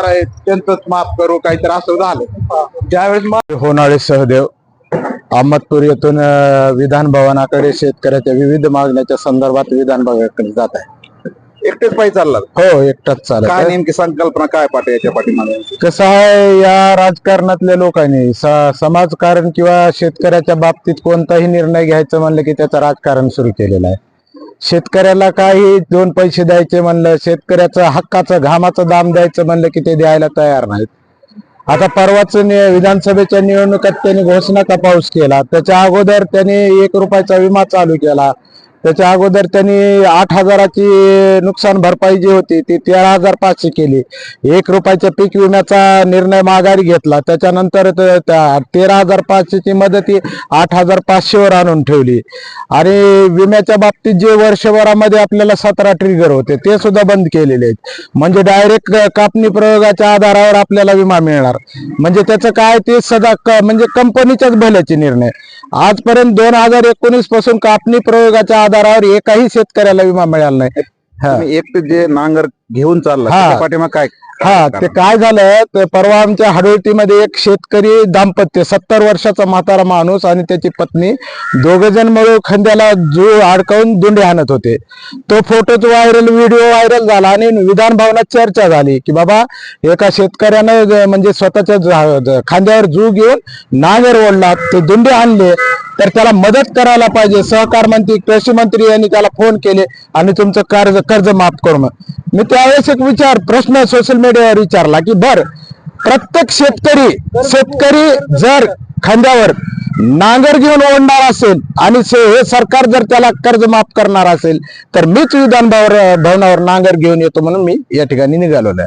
आमदार आहेत त्यांचंच माफ करू काहीतरी असं झालं. त्यावेळेस होनाळे सहदेव अहमदपूर येथून विधान भवनाकडे शेतकऱ्याच्या विविध मागण्याच्या संदर्भात विधान भवनाकडे जात आहे. एकटेच पायी चालला हो एकटाच काय चालत नेमकी संकल्पना काय पाटे याच्या पाठीमागे? कसं आहे या राजकारणातल्या लोकांनी समाजकारण किंवा शेतकऱ्याच्या बाबतीत कोणताही निर्णय घ्यायचं म्हणलं की त्याचं राजकारण सुरू केलेलं आहे. शेतकऱ्याला काही दोन पैसे द्यायचे म्हणलं शेतकऱ्याचं हक्काचं घामाचं दाम द्यायचं म्हणलं की ते द्यायला तयार नाहीत. आता परवाच नि- विधानसभेच्या निवडणुकात त्यांनी घोषणा का पाऊस केला? त्याच्या अगोदर त्यांनी एक रुपयाचा विमा चालू केला. त्याच्या अगोदर त्यांनी आठ हजाराची नुकसान भरपाई जी होती ती तेरा हजार पाचशे केली. एक रुपयाच्या पीक विम्याचा निर्णय माघारी घेतला. त्याच्यानंतर त्या तेरा हजार पाचशेची मदत ही आठ हजार पाचशेवर आणून ठेवली. आणि विम्याच्या बाबतीत जे वर्षभरामध्ये आपल्याला सतरा ट्रिगर होते ते सुद्धा बंद केलेले आहेत. म्हणजे डायरेक्ट कापणी प्रयोगाच्या आधारावर आपल्याला विमा मिळणार. म्हणजे त्याचं काय ते सदा क- म्हणजे कंपनीच्याच भल्याचे निर्णय. आजपर्यंत दोन हजार एकोणीसपासून कापणी प्रयोगाच्या आधारावर एकाही शेतकऱ्याला विमा मिळाला नाही हा. तुम्ही एकटे जे नांगर घेऊन चालला हा. त्याच्या पाठीमागे काय हा ते काय झालं तर परवा आमच्या हडोळतीमध्ये एक शेतकरी दाम्पत्य सत्तर वर्षाचा म्हातारा माणूस आणि त्याची पत्नी दोघ जण मिळून खंद्याला जू अडकवून दुंडे हाणत होते तो फोटोच व्हायरल व्हिडिओ व्हायरल झाला आणि विधान भवनात चर्चा झाली की बाबा एका शेतकऱ्यानं ज- म्हणजे स्वतःच्या ज- खांद्यावर जू घेऊन नांगर ओढला ते दुंडे आणले तर त्याला मदत करायला पाहिजे. सहकार मंत्री कृषी मंत्री यांनी त्याला फोन केले आणि तुमचं कर्ज कर्ज माफ करून मी त्यावेळेस एक विचार प्रश्न सोशल मीडियावर विचारला की बर प्रत्येक शेतकरी शेतकरी जर खांद्यावर नांगर घेऊन ओढणार असेल आणि हे सरकार जर त्याला कर्ज माफ करणार असेल तर मीच विधान भवनावर नांगर घेऊन येतो म्हणून मी या ठिकाणी निघालो आहे.